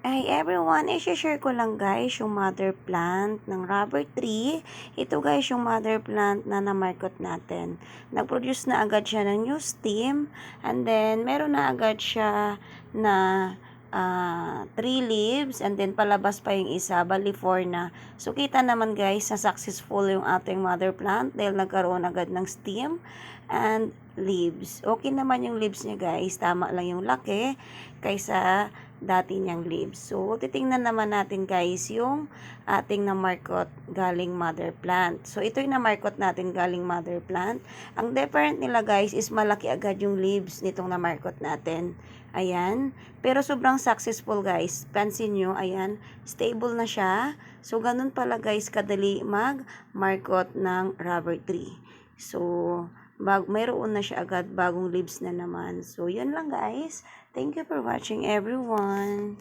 Hi everyone, i-share ko lang guys yung mother plant ng rubber tree. Ito guys yung mother plant na namarkot natin. Nag-produce na agad siya ng new stem and then meron na agad siya na uh, three leaves and then palabas pa yung isa, bali four na. So kita naman guys na successful yung ating mother plant dahil nagkaroon agad ng stem and leaves. Okay naman yung leaves niya guys, tama lang yung laki kaysa dati niyang leaves. So, titingnan naman natin guys yung ating na-markot galing mother plant. So, ito yung na-markot natin galing mother plant. Ang different nila guys is malaki agad yung leaves nitong na-markot natin. Ayan. Pero sobrang successful guys. Pansin nyo, ayan, stable na siya. So, ganun pala guys kadali mag-markot ng rubber tree. So, bag mayroon na siya agad bagong leaves na naman. So, yun lang guys. Thank you for watching everyone.